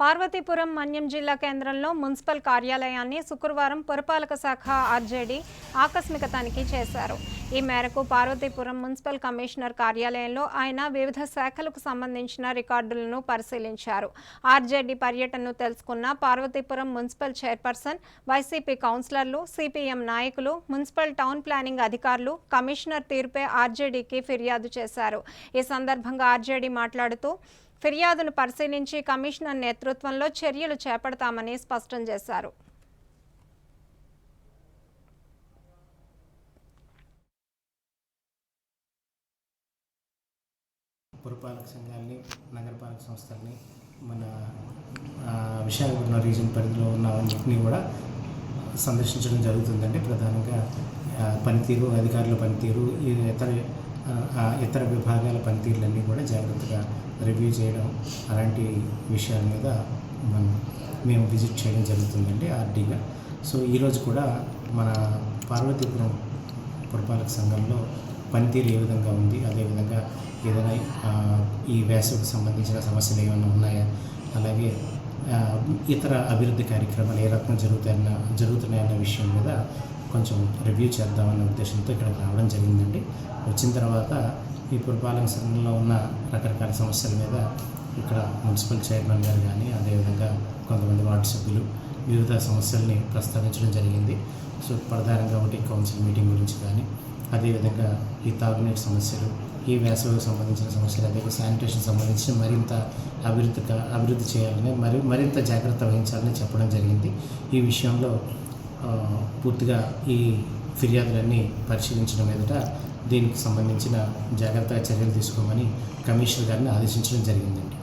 పార్వతీపురం మన్యం జిల్లా కేంద్రంలో మున్సిపల్ కార్యాలయాన్ని శుక్రవారం పురపాలక శాఖ ఆర్జేడీ ఆకస్మిక తనిఖీ చేశారు. ఈ మేరకు పార్వతీపురం మున్సిపల్ కమిషనర్ కార్యాలయంలో ఆయన వివిధ శాఖలకు సంబంధించిన రికార్డులను పరిశీలించారు. ఆర్జేడీ పర్యటనను తెలుసుకున్న పార్వతీపురం మున్సిపల్ చైర్పర్సన్ వైసీపీ కౌన్సిలర్లు సిపిఎం నాయకులు మున్సిపల్ టౌన్ ప్లానింగ్ అధికారులు కమిషనర్ తీరుపై ఆర్జేడీకి ఫిర్యాదు చేశారు. ఈ సందర్భంగా ఆర్జేడీ మాట్లాడుతూ ఫిర్యాదును పరిశీలించి కమిషనర్ నేతృత్వంలో చర్యలు చేపడతామని స్పష్టం చేశారు. పురపాలక సంఘాలని నగరపాలక సంస్థల్ని మన విశాఖపట్నం రీజన్ పరిధిలో ఉన్న అన్నింటినీ కూడా సందర్శించడం జరుగుతుందండి. ప్రధానంగా పనితీరు అధికారుల పనితీరు ఇతర ఇతర విభాగాల పనితీరులన్నీ కూడా జాగ్రత్తగా రివ్యూ చేయడం అలాంటి విషయాల మీద మనం మేము విజిట్ చేయడం జరుగుతుందండి ఆర్డీగా. సో ఈరోజు కూడా మన పార్వతీపురం పురపాలక సంఘంలో పనితీరు ఏ విధంగా ఉంది? అదేవిధంగా ఏదైనా ఈ వేసవికి సంబంధించిన సమస్యలు ఏమైనా ఉన్నాయా? అలాగే ఇతర అభివృద్ధి కార్యక్రమాలు ఏ రకంగా జరుగుతాయన్న జరుగుతున్నాయన్న విషయం మీద కొంచెం రివ్యూ చేద్దామనే ఉద్దేశంతో ఇక్కడికి రావడం జరిగిందండి. వచ్చిన తర్వాత ఈ పురపాలక సంఘంలో ఉన్న రకరకాల సమస్యల మీద ఇక్కడ మున్సిపల్ చైర్మన్ గారు కానీ అదేవిధంగా కొంతమంది వార్డు సభ్యులు వివిధ సమస్యల్ని ప్రస్తావించడం జరిగింది. సో ప్రధానంగా ఒకటి కౌన్సిల్ మీటింగ్ గురించి కానీ అదేవిధంగా ఈ తాగునీటి సమస్యలు ఈ వేసవికి సంబంధించిన సమస్యలు అదే శానిటేషన్ సంబంధించి మరింత అభివృద్ధి అభివృద్ధి చేయాలని మరి మరింత జాగ్రత్త వహించాలని చెప్పడం జరిగింది. ఈ విషయంలో పూర్తిగా ఈ ఫిర్యాదులన్నీ పరిశీలించడం మీదట దీనికి సంబంధించిన జాగ్రత్తగా చర్యలు తీసుకోమని కమిషనర్ గారిని ఆదేశించడం జరిగిందండి.